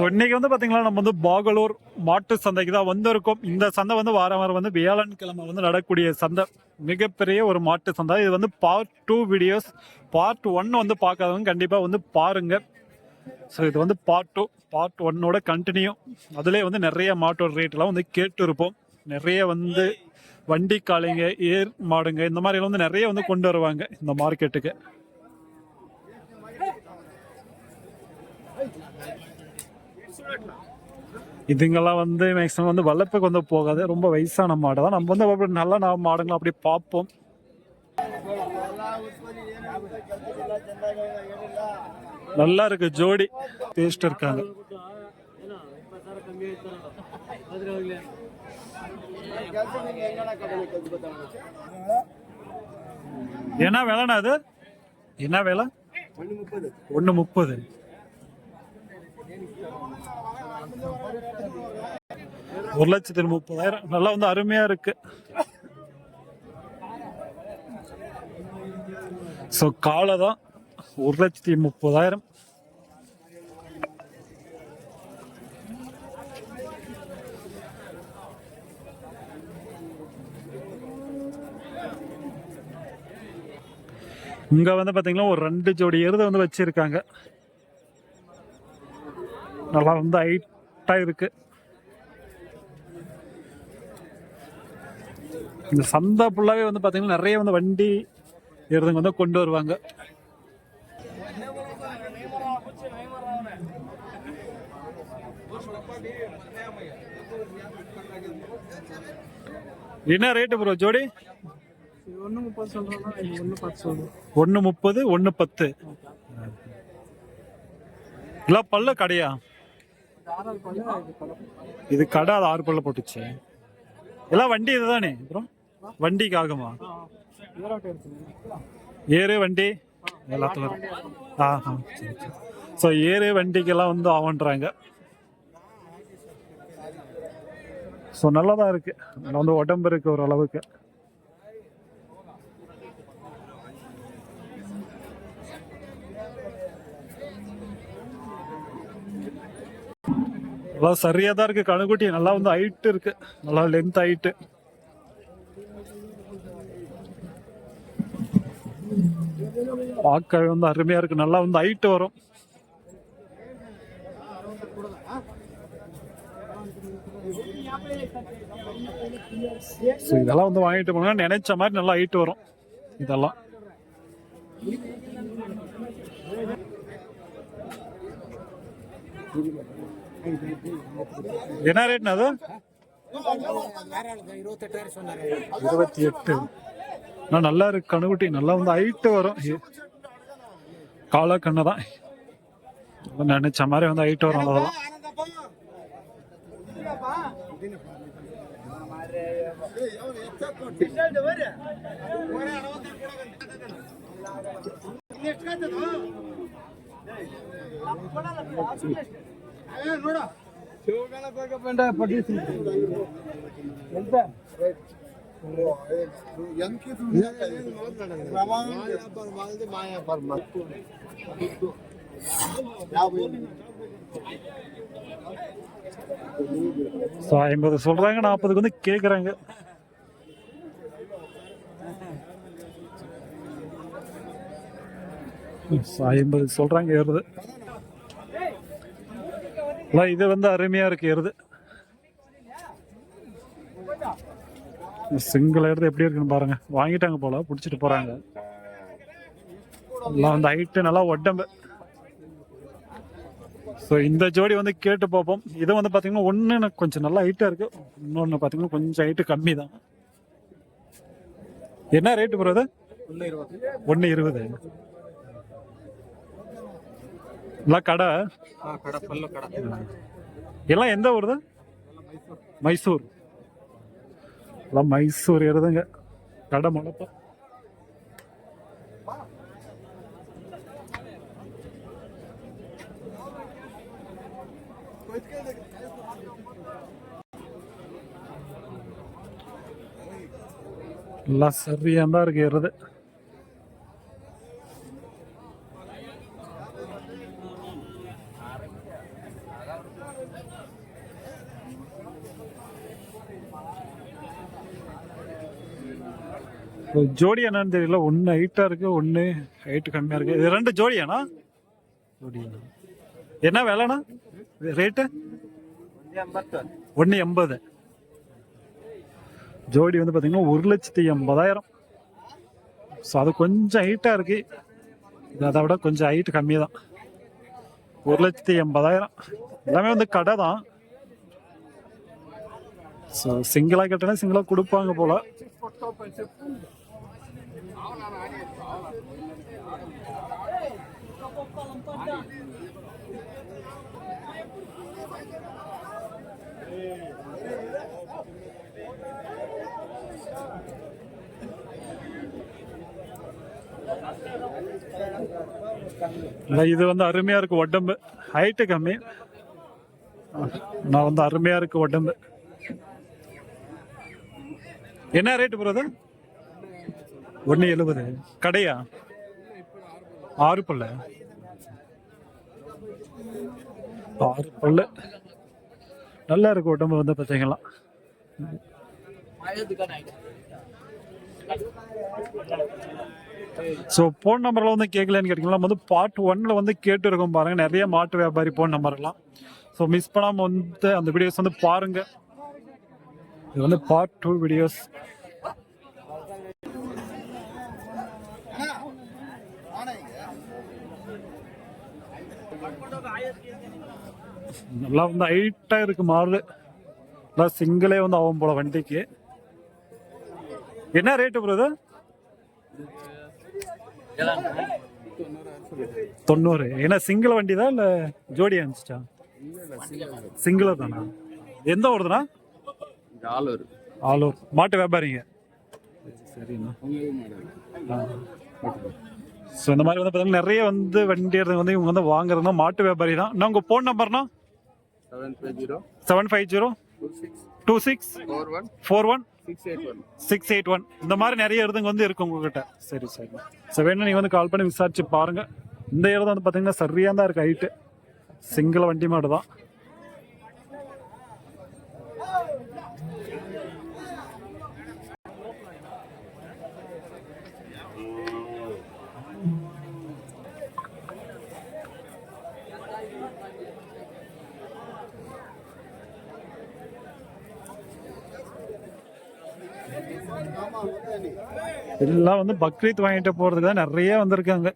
So இன்னைக்கு வந்து பாத்தீங்கன்னா நம்ம வந்து பாகலூர் மாட்டு சந்தைக்கு தான் வந்திருக்கோம். இந்த சந்தை வந்து வாரம் வாரம் வந்து வியாழன்கிழமை வந்து நடக்கக்கூடிய சந்தை. மிகப்பெரிய ஒரு மாட்டு சந்தை. இது வந்து part two videos part one வந்து பார்க்காதவங்க கண்டிப்பாக வந்து பாருங்க. ஸோ இது வந்து பார்ட் டூ பார்ட் ஒன்னோட கண்டினியூ அதுலேயே வந்து நிறைய மாட்டோட ரேட்லாம் வந்து கேட்டு இருப்போம் நிறைய வந்து வண்டி காளைங்க ஏர் மாடுங்க இந்த மாதிரி வந்து நிறைய வந்து கொண்டு வருவாங்க இந்த மார்க்கெட்டுக்கு இதுங்கெல்லாம் வந்து மேக்ஸிமம் வந்து வளர்ப்புக்கு வந்து போகாது. ரொம்ப வயசான மாடு தான். நம்ம வந்து அப்படி நல்ல நம்ம மாடுங்களை அப்படி பார்ப்போம். நல்லா இருக்கு ஜோடி. டேஸ்ட் இருக்காங்க. என்ன விலைண்ணா அது? என்ன விலை? ஒன்று முப்பது. ஒரு லட்சத்தி முப்பதாயிரம். நல்லா வந்து அருமையா இருக்கு. ஸோ காலை தான் ஒரு லட்சத்தி முப்பதாயிரம். இங்க வந்து பாத்தீங்கன்னா ஒரு ரெண்டு ஜோடி எருதை வந்து வச்சிருக்காங்க. நல்லா வந்து ஹைட்டா இருக்கு. இந்த சந்தை ஃபுல்லாகவே வந்து பார்த்தீங்கன்னா நிறைய வந்து வண்டி இருந்தவங்க வந்து கொண்டு வருவாங்க. என்ன ரேட்டு ப்ரோ ஜோடி? ஒன்று முப்பது ஒன்று பத்து. எல்லாம் ஒன்று முப்பது ஒன்று பத்து இல்லை பல்ல கடையா? இது இது கடை அது ஆறு பல்ல போட்டுச்சு. எல்லாம் வண்டி இதுதானே அப்புறம் வண்டிக்கு ஆகுமா ஏறு வண்டி? எல்லாத்துக்கும் ஆ சரி சரி. ஸோ ஏறு வண்டிக்கெல்லாம் வந்து ஆவன்றாங்க. ஸோ நல்லா தான் இருக்கு. நல்லா வந்து உடம்பு இருக்கு ஓரளவுக்கு. நல்லா சரியாக தான் இருக்குது கணுக்குட்டி நல்லா வந்து ஹைட் இருக்குது நல்லா லென்த் ஹைட்டு பார்க்கவே வந்து அருமையா இருக்கு. நல்லா வந்து ஹைட் வரும். So, இதெல்லாம் வந்து வாங்கிட்டு போனா நினைச்ச மாதிரி நல்லா ஹைட் வரும். இதெல்லாம். என்ன ரேட்னா அது? இருபத்தி எட்டு. நான் நல்லா இருக்கு கண்ணுக்குட்டி. நல்லா வந்து ஹைட்டு வரும். காலா கண்ணு தான். நினைச்ச மாதிரி வந்து ஹைட் வரும் அவ்வளோதான் ஸோ ஐம்பது சொல்றாங்க நாற்பதுக்கு வந்து கேட்குறாங்க ஐம்பது சொல்றாங்க ஏறுது. இது வந்து அருமையா இருக்கு ஏறுது. சிங்கிள் எடுத்து எப்படி இருக்குன்னு பாருங்க. வாங்கிட்டாங்க போல பிடிச்சிட்டு போறாங்க. எல்லாம் வந்து ஹைட்டு நல்லா உடம்பு ஸோ இந்த ஜோடி வந்து கேட்டு பார்ப்போம். இது வந்து பார்த்தீங்கன்னா ஒன்று கொஞ்சம் நல்லா ஹைட்டாக இருக்கு. இன்னொன்று பார்த்தீங்கன்னா கொஞ்சம் ஹைட்டு கம்மி தான் என்ன ரேட்டு ப்ரோ அது ஒன்று இருபது. எல்லாம் பல்லு கடை. எல்லாம் எந்த ஊர் தான் மைசூர். எல்லாம் மைசூர் எழுதுங்க கடை முளப்பா எல்லாம் சரியாக தான் இருக்கு எருது ஜோடி என்னன்னு தெரியல. ஒன்று ஹைட்டாக இருக்கு ஒன்று ஹைட்டு கம்மியாக இருக்கு. இது ரெண்டு ஜோடியாண்ணா? ஜோடியா என்ன விலைண்ணா? ரேட்டு ஒன்று எண்பது. ஜோடி வந்து பார்த்தீங்கன்னா ஒரு லட்சத்தி எண்பதாயிரம். ஸோ அது கொஞ்சம் ஹைட்டாக இருக்கு. இது அதை விட கொஞ்சம் ஹைட்டு கம்மி தான் ஒரு லட்சத்தி எண்பதாயிரம். எல்லாமே வந்து கடை தான். ஸோ சிங்கிளாக கேட்டனா சிங்கிளாக கொடுப்பாங்க போல். இது வந்து அருமையா இருக்கு உடம்பு. ஹைட்டு கம்மி. நான் வந்து அருமையா இருக்கு உடம்பு. என்ன ரேட்டு போறது ஒன்று எழுபது. கடையா? ஆறு பல்ல ஆறு பல்ல நல்லா இருக்கு உடம்பு வந்து பார்த்தீங்களா ஸோ ஃபோன் நம்பர்லாம் வந்து கேட்கலன்னு கேட்டிங்கன்னா நம்ம வந்து பார்ட் ஒன்னில் வந்து கேட்டு இருக்கோம் பாருங்க. நிறைய மாட்டு வியாபாரி ஃபோன் நம்பர்லாம் ஸோ மிஸ் பண்ணாமல் வந்து அந்த வீடியோஸ் வந்து பாருங்க. இது வந்து பார்ட் டூ வீடியோஸ் நல்லா வந்து ஹைட்டா இருக்கு மாடு நல்லா சிங்கிளே வந்து ஆகும் போல வண்டிக்கு. என்ன ரேட்டு பிரதர் தொண்ணூறு. ஏன்னா சிங்கிள் வண்டி தான் இல்ல ஜோடி அனுப்பிச்சிட்டா? சிங்கிளா தானா? எந்த ஊருதுண்ணா? ஆளூர் ஆலூர். மாட்டு வியாபாரிங்க. சரிண்ணா ஸோ இந்த மாதிரி வந்து பார்த்தீங்கன்னா நிறைய வந்து வண்டி வந்து இவங்க வந்து வாங்குறதுனா மாட்டு வியாபாரி தான். நான் உங்கள் phone நம்பர்னா seven five zero seven five zero two six four one four one six eight one இந்த மாதிரி நிறைய இடத்துங்க வந்து இருக்கு உங்ககிட்ட. சரி சரி. ஸோ வேணும் நீங்கள் வந்து கால் பண்ணி விசாரிச்சு பாருங்க. இந்த இடம் வந்து பார்த்தீங்கன்னா சரியாக தான் இருக்கு ஹைட்டு சிங்கிள் வண்டி மாடு தான். எல்லாம் வந்து பக்ரீத் வாங்கிட்டு போறதுக்கு தான் நிறைய வந்திருக்காங்க.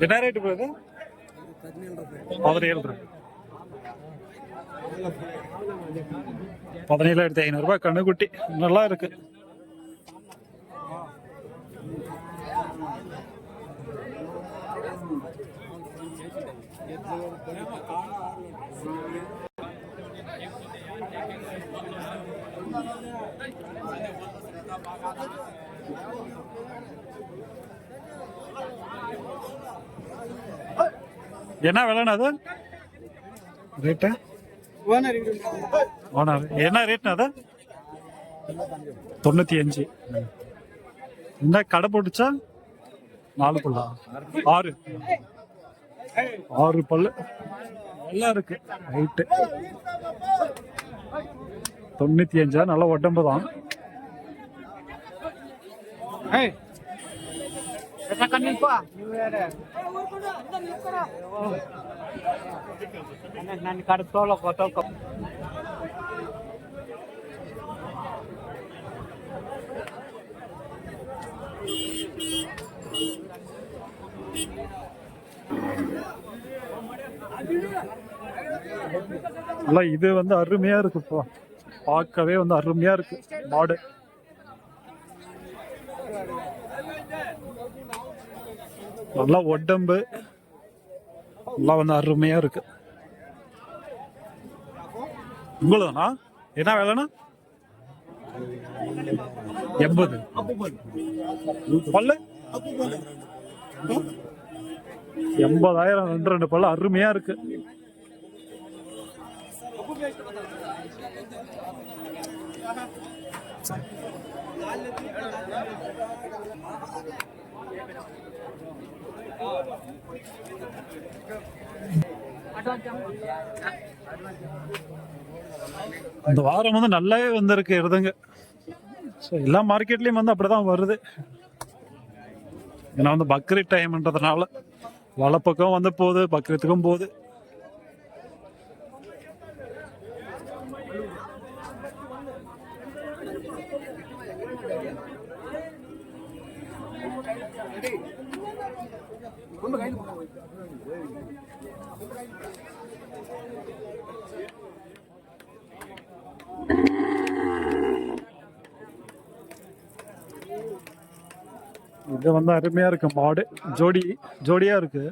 என்ன ரேட்டு போகுது பதினேழு ரூபாய் பதினேழாயிரத்தி ஐநூறு கண்ணுக்குட்டி. நல்லா இருக்கு. என்ன விலைண்ணா அது? ரேட்டு? Owner owner. என்ன ரேட்னா அது? தொண்ணூத்தி அஞ்சு என்ன கடை போட்டுச்சா? நாலு பல்லா. ஆறு. ஆறு பல்லு. நல்லா இருக்கு. ஹைட்டு தொண்ணூத்தி அஞ்சா நல்ல உடம்பு தான் ನನ್ನ ಕಡೆ ತೋಲಕ್ ತೋಲ್ಕೊ நல்லா இது வந்து அருமையா இருக்கு இப்போ பார்க்கவே வந்து அருமையா இருக்கு மாடு நல்லா உடம்பு நல்லா வந்து அருமையா இருக்கு. உங்களுதானா? என்ன வேலைண்ணா எண்பது. பல்லு? எண்பதாயிரம் ரெண்டு ரெண்டு பல்ல அருமையா இருக்கு. இந்த வாரம் வந்து நல்லாவே வந்திருக்கு இருதுங்க ஸோ எல்லா மார்க்கெட்லேயும் வந்து அப்படிதான் வருது. ஏன்னா வந்து பக்ரீத் டைம்ன்றதுனால வலப்பக்கம் வந்து போகுது பக்ரீத்துக்கும் போகுது. இது வந்து அருமையா இருக்கு மாடு. ஜோடி ஜோடியா இருக்கு.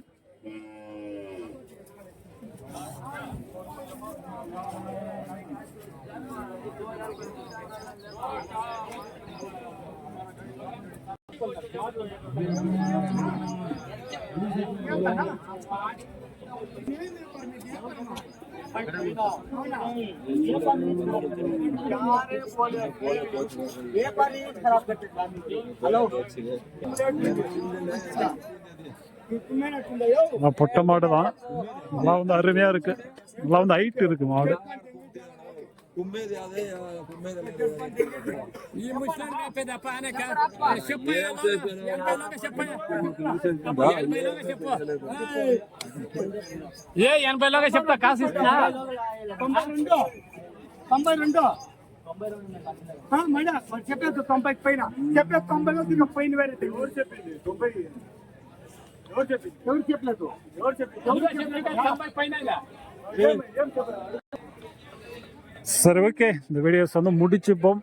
ஆனா, பொட்ட மாடு தான் நல்லா வந்து அருமையா இருக்கு. நல்லா வந்து ஹைட் இருக்கு மாடு. ఈ ముస్లిం పెద్ద పానక చెప్పు ఎనభైలోగా చెప్పు ఎనభైలోగా చెప్పు ఏ ఎనభైలోగా చెప్తా కాసు ఇస్తున్నా తొంభై రెండు తొంభై రెండు ఆ, మేడం మరి చెప్పేది తొంభై పైన చెప్పేది తొంభైలో ఇంకా పైన వేరే ఎవరు చెప్పింది తొంభై ఎవరు చెప్పింది ఎవరు చెప్పలేదు ఎవరు చెప్పింది ఎవరు చెప్పలేదు తొంభై పైన ఏం ఏం చెప్పలేదు சரி ஓகே இந்த வீடியோஸ் வந்து முடிச்சுப்போம்.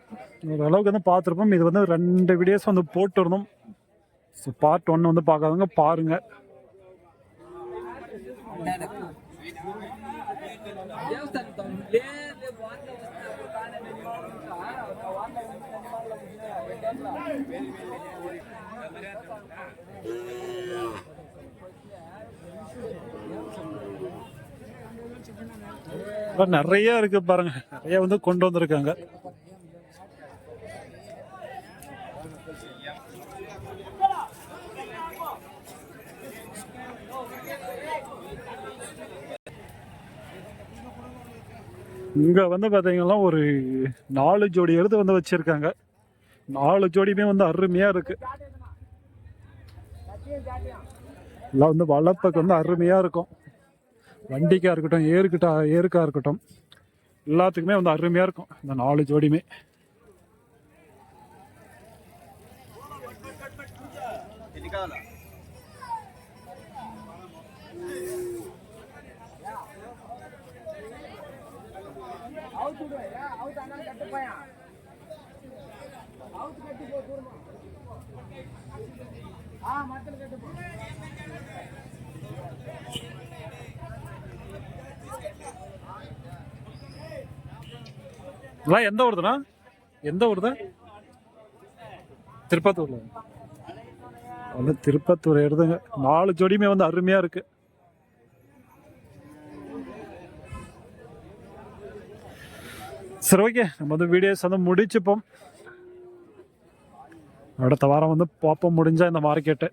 ஓரளவுக்கு வந்து பார்த்துருப்போம். இது வந்து ரெண்டு வீடியோஸ் வந்து போட்டுருந்தோம். ஸோ பார்ட் ஒன் வந்து பார்க்காதவங்க பாருங்க. இப்போ நிறைய இருக்கு பாருங்க. நிறைய வந்து கொண்டு வந்திருக்காங்க. இங்க வந்து பாத்தீங்கன்னா ஒரு நாலு ஜோடி எழுது வந்து வச்சிருக்காங்க. நாலு ஜோடியுமே வந்து அருமையா இருக்கு. எல்லாம் வந்து வளர்ப்புக்கு வந்து அருமையா இருக்கும். வண்டிக்காக இருக்கட்டும் ஏறுக்கிட்டா ஏருக்காக இருக்கட்டும் எல்லாத்துக்குமே வந்து அருமையாக இருக்கும் இந்த நாலு ஜோடியுமே. இதெல்லாம் எந்த ஊருதுண்ணா? எந்த ஊருது? திருப்பத்தூர்ல. வந்து திருப்பத்தூர் எடுதுங்க நாலு ஜோடியுமே வந்து அருமையா இருக்கு. சரி ஓகே. நம்ம வந்து வீடியோஸ் வந்து முடிச்சுப்போம். அடுத்த வாரம் வந்து பார்ப்போம். முடிஞ்சா இந்த மார்க்கெட்டு